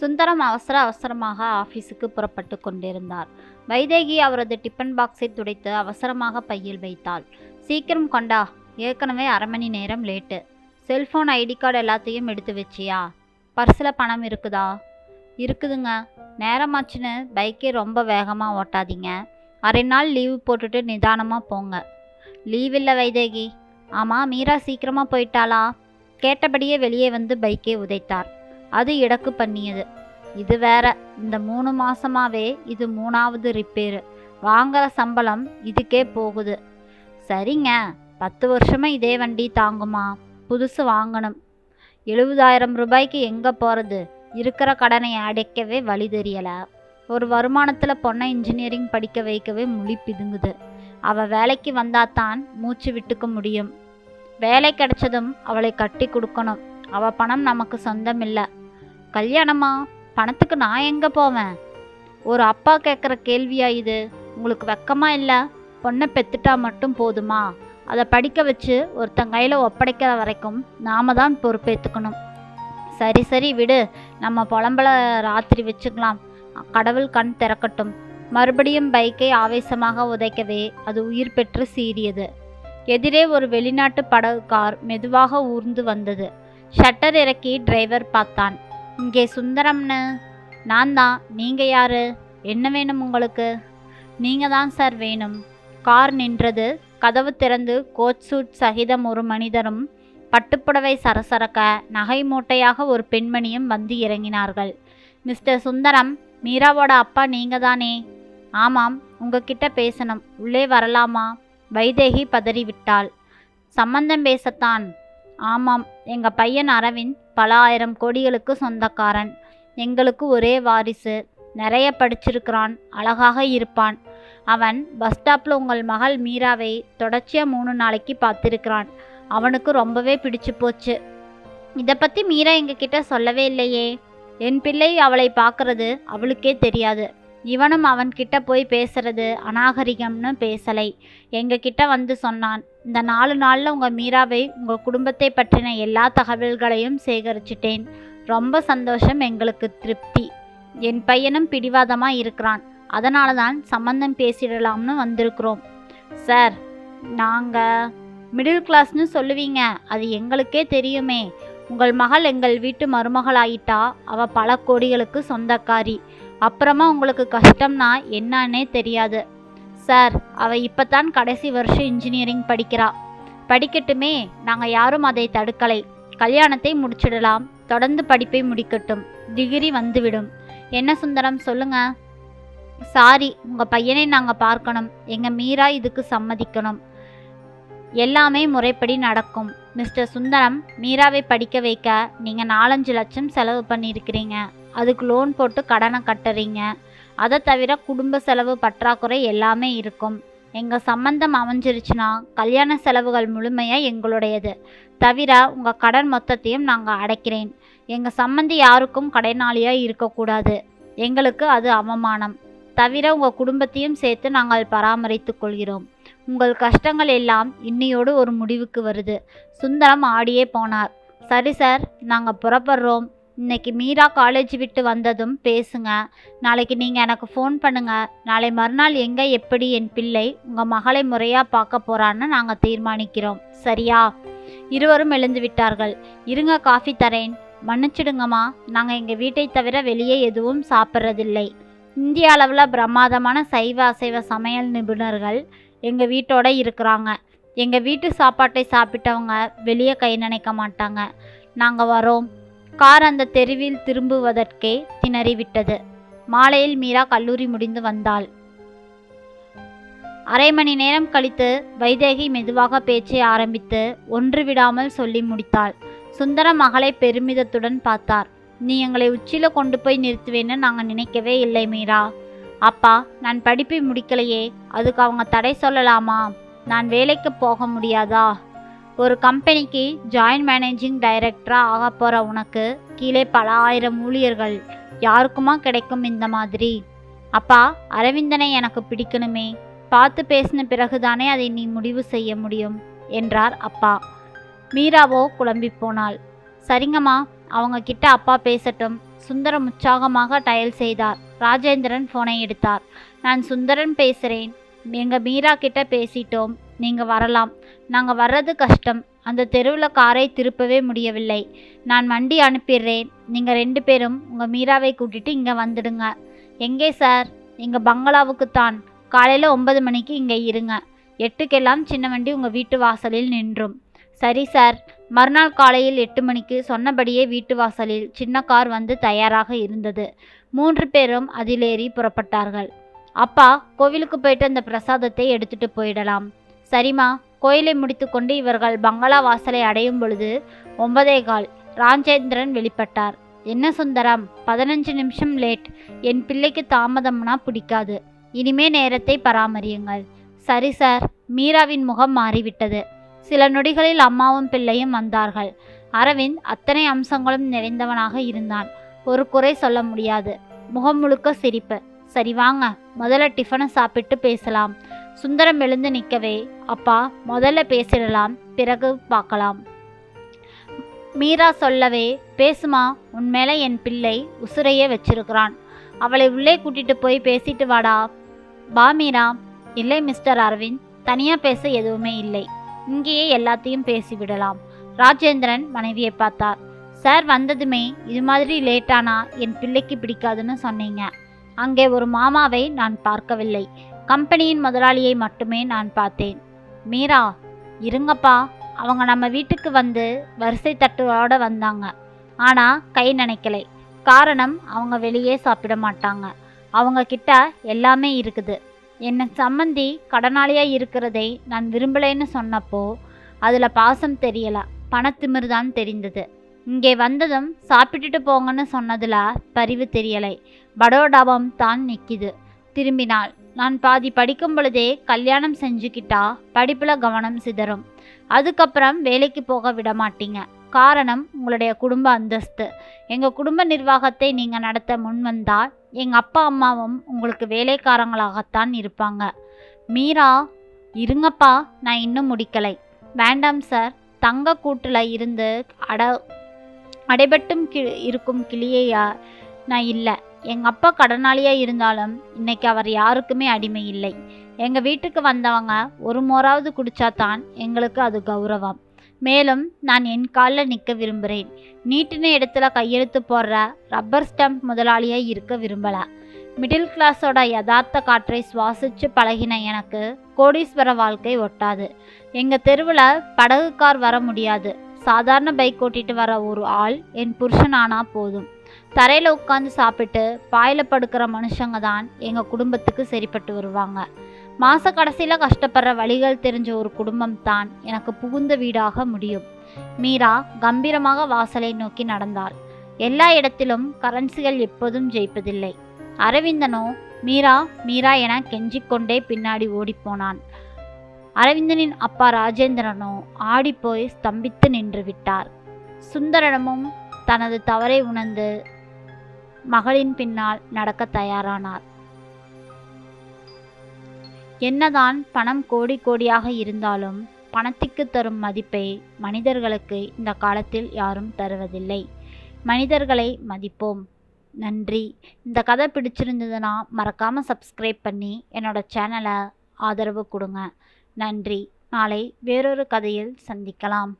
சுந்தரம் அவசர அவசரமாக ஆஃபீஸுக்கு புறப்பட்டு கொண்டிருந்தார். வைதேகி அவரது டிஃபன் பாக்ஸை துடைத்து அவசரமாக பையில் வைத்தாள். சீக்கிரம் கொண்டா ஏற்கனவே அரை மணி நேரம் லேட்டு. செல்ஃபோன் ஐடி கார்டு எல்லாத்தையும் எடுத்து வச்சியா? பர்ஸில் பணம் இருக்குதா? இருக்குதுங்க. நேரமாச்சுன்னு பைக்கே ரொம்ப வேகமாக ஓட்டாதீங்க. அரை நாள் லீவு போட்டுட்டு நிதானமாக போங்க. லீவ் இல்லை வைதேகி. ஆமாம் மீரா சீக்கிரமாக போயிட்டாளா? கேட்டபடியே வெளியே வந்து பைக்கை உதைத்தார். அது இடக்கு பண்ணியது. இது வேற இந்த மூணு மாசமாவே இது மூணாவது ரிப்பேரு வாங்குற சம்பளம் இதுக்கே போகுது. சரிங்க பத்து வருஷமா இதே வண்டி தாங்குமா? புதுசு வாங்கணும். எழுபதாயிரம் ரூபாய்க்கு எங்கே போகிறது இருக்கிற கடனை அடைக்கவே வழி தெரியல. ஒரு வருமானத்தில் பொண்ணை இன்ஜினியரிங் படிக்க வைக்கவே முழி பிதுங்குது. அவள் வேலைக்கு வந்தாதான் மூச்சு விட்டுக்க முடியும். வேலை கிடைச்சதும் அவளை கட்டி கொடுக்கணும். அவள் பணம் நமக்கு சொந்தம் இல்லை கல்யாணமா? பணத்துக்கு நான் எங்கே போவேன்? ஒரு அப்பா கேட்குற கேள்வியா இது? உங்களுக்கு வெக்கமா இல்லை? பொண்ணை பெத்துட்டா மட்டும் போதுமா? அதை படிக்க வச்சு ஒருத்தன் கையில் ஒப்படைக்கிற வரைக்கும் நாம தான் பொறுப்பேற்றுக்கணும் சரி சரி விடு. நம்ம புலம்பல ராத்திரி வச்சுக்கலாம். கடவுள் கண் திறக்கட்டும். மறுபடியும் பைக்கை ஆவேசமாக உதைக்கவே அது உயிர் பெற்று சீறியது. எதிரே ஒரு வெளிநாட்டு படகு கார் மெதுவாக ஊர்ந்து வந்தது. ஷட்டர் இறக்கி டிரைவர் பார்த்தான். இங்கே சுந்தரம்னு. நான் தான். நீங்கள் யார்? என்ன வேணும் உங்களுக்கு? நீங்கள் தான் சார் வேணும். கார் நின்றது. கதவு திறந்து கோட் சூட் சகிதம் ஒரு மனிதரும் பட்டுப்புடவை சரசரக்க நகை மூட்டையாக ஒரு பெண்மணியும் வந்து இறங்கினார்கள். மிஸ்டர் சுந்தரம் மீராவோட அப்பா நீங்கள் தானே? ஆமாம். உங்ககிட்ட பேசணும். உள்ளே வரலாமா? வைதேகி பதறிவிட்டாள். சம்பந்தம் பேசத்தான். ஆமாம் எங்கள் பையன் அரவிந்த் பல ஆயிரம் கோடிகளுக்கு சொந்தக்காரன். எங்களுக்கு ஒரே வாரிசு. நிறைய படிச்சிருக்கிறான் அழகாக இருப்பான். அவன் பஸ் ஸ்டாப்பில் உங்கள் மகள் மீராவை தொடர்ச்சியாக மூணு நாளைக்கு பார்த்துருக்கிறான். அவனுக்கு ரொம்பவே பிடிச்சு போச்சு. இதை பற்றி மீரா எங்ககிட்ட சொல்லவே இல்லையே. என் பிள்ளை அவளை பார்க்கறது அவளுக்கே தெரியாது. இவனும் அவன்கிட்ட போய் பேசுறது அநாகரிகம்னு பேசலை. எங்ககிட்ட வந்து சொன்னான் இந்த நாலு நாளில் உங்கள் மீராவை உங்கள் குடும்பத்தை பற்றின எல்லா தகவல்களையும் சேகரிச்சிட்டேன். ரொம்ப சந்தோஷம் எங்களுக்கு திருப்தி. என் பையனும் பிடிவாதமாக இருக்கிறான். அதனால தான் சம்மந்தம் பேசிடலாம்னு வந்திருக்கிறோம். சார் நாங்கள் மிடில் கிளாஸ்னு சொல்லுவீங்க அது எங்களுக்கே தெரியுமே. உங்கள் மகள் எங்கள் வீட்டு மருமகளாயிட்டா அவ பல கோடிகளுக்கு சொந்தக்காரி. அப்புறமா உங்களுக்கு கஷ்டம்னா என்னன்னே தெரியாது. சார் அவ இப்போத்தான் கடைசி வருஷம் இன்ஜினியரிங் படிக்கிறா. படிக்கட்டுமே நாங்கள் யாரும் அதை தடுக்கலை. கல்யாணத்தை முடிச்சிடலாம். தொடர்ந்து படிப்பை முடிக்கட்டும். டிகிரி வந்துவிடும். என்ன சுந்தரம் சொல்லுங்க. சாரி உங்கள் பையனை நாங்கள் பார்க்கணும். எங்கள் மீரா இதுக்கு சம்மதிக்கணும். எல்லாமே முறைப்படி நடக்கும். மிஸ்டர் சுந்தரம் மீராவை படிக்க வைக்க நீங்கள் நாலஞ்சு லட்சம் செலவு பண்ணியிருக்கிறீங்க. அதுக்கு லோன் போட்டு கடனை கட்டுறீங்க. அதை தவிர குடும்ப செலவு பற்றாக்குறை எல்லாமே இருக்கும். எங்கள் சம்பந்தம் அமைஞ்சிருச்சுன்னா கல்யாண செலவுகள் முழுமையாக எங்களுடையது. தவிர உங்கள் கடன் மொத்தத்தையும் நாங்கள் அடைக்கிறேன். எங்கள் சம்மந்தி யாருக்கும் கடனாளியாக இருக்கக்கூடாது. எங்களுக்கு அது அவமானம். தவிர உங்கள் குடும்பத்தையும் சேர்த்து நாங்கள் பராமரித்து கொள்கிறோம். உங்கள் கஷ்டங்கள் எல்லாம் இன்னையோடு ஒரு முடிவுக்கு வருது. சுந்தரம் ஆடியே போனார். சரி சார் நாங்கள் புறப்படுறோம். இன்னைக்கு மீரா காலேஜ் விட்டு வந்ததும் பேசுங்க. நாளைக்கு நீங்கள் எனக்கு ஃபோன் பண்ணுங்க. நாளை மறுநாள் எங்கே எப்படி என் பிள்ளை உங்கள் மகளை முறையாக பார்க்க போகிறான்னு நாங்கள் தீர்மானிக்கிறோம். சரியா? இருவரும் எழுந்து விட்டார்கள். இருங்க காஃபி தரேன். மன்னிச்சிடுங்கம்மா. நாங்கள் எங்கள் வீட்டை தவிர வெளியே எதுவும் சாப்பிட்றதில்லை. இந்திய அளவில் பிரமாதமான சைவ அசைவ சமையல் நிபுணர்கள் எங்கள் வீட்டோட இருக்கிறாங்க. எங்கள் வீட்டு சாப்பாட்டை சாப்பிட்டவங்க வெளியே கை நினைக்க மாட்டாங்க. நாங்கள் வரோம். கார் அந்த தெருவில் திரும்புவதற்கே திணறிவிட்டது. மாலையில் மீரா கல்லூரி முடிந்து வந்தாள். அரை மணி நேரம் கழித்து வைதேகி மெதுவாக பேச்சை ஆரம்பித்து ஒன்று விடாமல் சொல்லி முடித்தாள். சுந்தர மகளை பெருமிதத்துடன் பார்த்தார். நீ எங்களை உச்சியில் கொண்டு போய் நிறுத்துவேன்னு நாங்கள் நினைக்கவே இல்லை மீரா. அப்பா நான் படிப்பை முடிக்கலையே. அதுக்கு அவங்க தடை சொல்லலாமா? நான் வேலைக்கு போக முடியாதா? ஒரு கம்பெனிக்கு ஜாயின்ட் மேனேஜிங் டைரக்டராக ஆக போகிற உனக்கு கீழே பல ஆயிரம் ஊழியர்கள் யாருக்குமா கிடைக்கும் இந்த மாதிரி? அப்பா அரவிந்தனை எனக்கு பிடிக்கணுமே. பார்த்து பேசின பிறகுதானே அதை நீ முடிவு செய்ய முடியும் என்றார் அப்பா. மீராவோ குழம்பி போனாள். சரிங்கம்மா அவங்க கிட்ட அப்பா பேசட்டும். சுந்தரம் உற்சாகமாக டயல் செய்தார். ராஜேந்திரன் ஃபோனை எடுத்தார். நான் சுந்தரன் பேசுகிறேன் எங்கள் மீரா கிட்ட பேசிட்டோம். நீங்கள் வரலாம். நாங்கள் வர்றது கஷ்டம். அந்த தெருவில் காரை திருப்பவே முடியவில்லை. நான் வண்டி அனுப்பிடுறேன். நீங்கள் ரெண்டு பேரும் உங்கள் மீராவை கூட்டிட்டு இங்கே வந்துடுங்க. எங்கே சார்? எங்கள் பங்களாவுக்குத்தான் காலையில் ஒன்பது மணிக்கு இங்கே இருங்க. எட்டுக்கெல்லாம் சின்ன வண்டி உங்கள் வீட்டு வாசலில் நின்றும். சரி சார். மறுநாள் காலையில் எட்டு மணிக்கு சொன்னபடியே வீட்டு வாசலில் சின்ன கார் வந்து தயாராக இருந்தது. மூன்று பேரும் அதிலேறி புறப்பட்டார்கள். அப்பா கோவிலுக்கு போயிட்டு அந்த பிரசாதத்தை எடுத்துட்டு போயிடலாம். சரிம்மா கோயிலை முடித்துக்கொண்டு இவர்கள் பங்களா வாசலை அடையும் பொழுது ஒன்பதே கால் ராஜேந்திரன் வெளிப்பட்டார். என்ன சுந்தரம் பதினஞ்சு நிமிஷம் லேட். என் பிள்ளைக்கு தாமதம்னா பிடிக்காது. இனிமே நேரத்தை பராமரியுங்கள். சரி சார் மீராவின் முகம் மாறிவிட்டது. சில நொடிகளில் அம்மாவும் பிள்ளையும் வந்தார்கள். அரவிந்த் அத்தனை அம்சங்களும் நிறைந்தவனாக இருந்தான். ஒரு குறை சொல்ல முடியாது. முகம் முழுக்க சிரிப்பு. சரி வாங்க முதல்ல டிஃபனை சாப்பிட்டு பேசலாம். சுந்தரம் எழுந்து நிற்கவே அப்பா முதல்ல பேசிடலாம் பிறகு பார்க்கலாம். மீரா சொல்லவே பேசுமா உன் மேலே என் பிள்ளை உசுரையே வச்சிருக்கிறான். அவளை உள்ளே கூட்டிட்டு போய் பேசிட்டு வாடா. பா மீரா. இல்லை மிஸ்டர் அரவிந்த் தனியாக பேச எதுவுமே இல்லை. இங்கேயே எல்லாத்தையும் பேசிவிடலாம் ராஜேந்திரன் மனைவியை பார்த்தார். சார் வந்ததுமே இது மாதிரி லேட்டானா? என் பிள்ளைக்கு பிடிக்காதுன்னு சொன்னீங்க. அங்கே ஒரு மாமாவை நான் பார்க்கவில்லை. கம்பெனியின் முதலாளியை மட்டுமே நான் பார்த்தேன். மீரா இருங்கப்பா. அவங்க நம்ம வீட்டுக்கு வந்து வரிசை தட்டுவோட வந்தாங்க. ஆனால் கை நினைக்கலை. காரணம் அவங்க வெளியே சாப்பிட மாட்டாங்க. அவங்க கிட்ட எல்லாமே இருக்குது. என்னை சம்மந்தி கடனாளியாக இருக்கிறதை நான் விரும்பலைன்னு சொன்னப்போ அதில் பாசம் தெரியலை. பணத்திமிர் தான் தெரிந்தது. இங்கே வந்ததும் சாப்பிட்டுட்டு போங்கன்னு சொன்னதில் பரிவு தெரியலை. படோடாபம் தான் நிற்கிது திரும்பினாள். நான் பாதி படிக்கும் பொழுதே கல்யாணம் செஞ்சுக்கிட்டா படிப்பில் கவனம் சிதறும். அதுக்கப்புறம் வேலைக்கு போக விட மாட்டீங்க. காரணம் உங்களுடைய குடும்ப அந்தஸ்து. எங்கள் குடும்ப நிர்வாகத்தை நீங்கள் நடத்த முன் வந்தால் எங்கள் அப்பா அம்மாவும் உங்களுக்கு வேலைக்காரங்களாகத்தான் இருப்பாங்க. மீரா இருங்கப்பா நான் இன்னும் முடிக்கலை. வேண்டாம் சார். தங்க கூட்டில் இருந்து அட அடைபட்டும் கி இருக்கும் கிளியையா நான் இல்லை. எங்கள் அப்பா கடனாளியாக இருந்தாலும் இன்னைக்கு அவர் யாருக்குமே அடிமை இல்லை. எங்கள் வீட்டுக்கு வந்தவங்க ஒரு மோராவது குடிச்சா தான் எங்களுக்கு அது கௌரவம். மேலும் நான் என் காலில் நிற்க விரும்புகிறேன் நீட்டின இடத்துல கையெழுத்து போடுற ரப்பர் ஸ்டம்ப் முதலாளியாக இருக்க விரும்பலை. மிடில் கிளாஸோட யதார்த்த காற்றை சுவாசித்து பழகின எனக்கு கோடீஸ்வர வாழ்க்கை ஒட்டாது. எங்கள் தெருவில் படகு கார் வர முடியாது. சாதாரண பைக் ஓட்டிட்டு வர ஒரு ஆள் என் புருஷனானா போதும். தரையில் உட்காந்து சாப்பிட்டு பாயில் படுக்கிற மனுஷங்க தான் எங்கள் குடும்பத்துக்கு சரிப்பட்டு வருவாங்க. மாத கடைசியில் கஷ்டப்படுற வழிகள் தெரிஞ்ச ஒரு குடும்பம் தான் எனக்கு புகுந்த வீடாக முடியும். மீரா கம்பீரமாக வாசலை நோக்கி நடந்தார் எல்லா இடத்திலும் கரன்சிகள் எப்போதும் ஜெயிப்பதில்லை. அரவிந்தனோ மீரா மீரா என கெஞ்சிக்கொண்டே பின்னாடி ஓடிப்போனான் அரவிந்தனின் அப்பா ராஜேந்திரனோ ஆடிப்போய் ஸ்தம்பித்து நின்று விட்டார். சுந்தரனமும் தனது தவறை உணர்ந்து மகளின் பின்னால் நடக்க தயாரானார். என்னதான் பணம் கோடி கோடியாக இருந்தாலும் பணத்திற்கு தரும் மதிப்பை மனிதர்களுக்கு இந்த காலத்தில் யாரும் தருவதில்லை. மனிதர்களை மதிப்போம். நன்றி. இந்த கதை பிடிச்சிருந்ததுன்னா மறக்காமல் சப்ஸ்கிரைப் பண்ணி என்னோட சேனலை ஆதரவு கொடுங்க. நன்றி. நாளை வேறொரு கதையில் சந்திக்கலாம்.